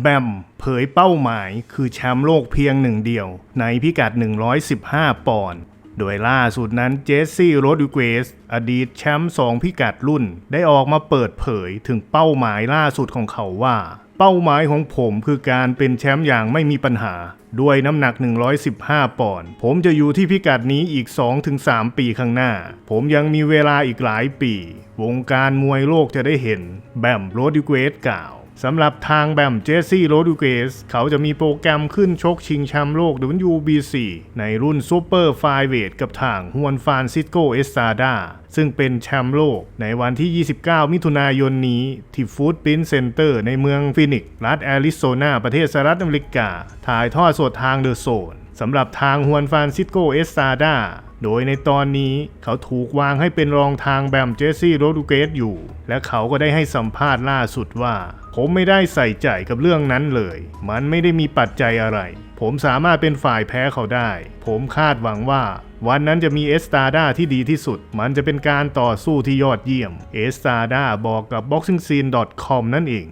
แบมเผยเป้าหมายคือแชมป์โลกเพียงหนึ่งเดียว ในพิกัด 115 ปอนด์โดยล่าสุดนั้นเจสซี่โรดริเกสอดีตแชมป์สองพิกัดรุ่น ได้ออกมาเปิดเผยถึงเป้าหมายล่าสุดของเขาว่า เป้าหมายของผมคือการเป็นแชมป์อย่างไม่มีปัญหา ด้วยน้ำหนัก 115 ปอนด์ผมจะอยู่ที่พิกัดนี้อีก 2-3 ปีข้างหน้า ผมยังมีเวลาอีกหลายปี วงการมวยโลกจะได้เห็น แบมโรดิเกสกล่าว สำหรับทางแบมเจสซี่โรดูเกสเขาจะมีโปรแกรมขึ้นชกชิงแชมป์โลก WBC ในรุ่นซูเปอร์ไฟเวทกับทางฮวนฟานซิสโกเอสซาดาซึ่งเป็นแชมป์โลกในวันที่ 29 มิถุนายนนี้ ที่ฟูดปิ้นเซ็นเตอร์ในเมืองฟินิกซ์รัฐแอริโซนาประเทศสหรัฐอเมริกา ถ่ายทอดสดทางเดอะโซน สำหรับทางฮวนฟานซิสโกเอสซาดาโดยในตอนนี้เขาถูกวางให้เป็นรองทางแบมเจสซี่โรดูเกสอยู่ และเขาก็ได้ให้สัมภาษณ์ล่าสุดว่า ผมไม่ได้ใส่ใจกับเรื่องนั้นเลย มันไม่ได้มีปัจจัยอะไร ผมสามารถเป็นฝ่ายแพ้เขาได้ ผมคาดหวังว่า วันนั้นจะมีเอสตาดาที่ดีที่สุด มันจะเป็นการต่อสู้ที่ยอดเยี่ยม เอสตาดาบอกกับ boxingscene.com นั่นเอง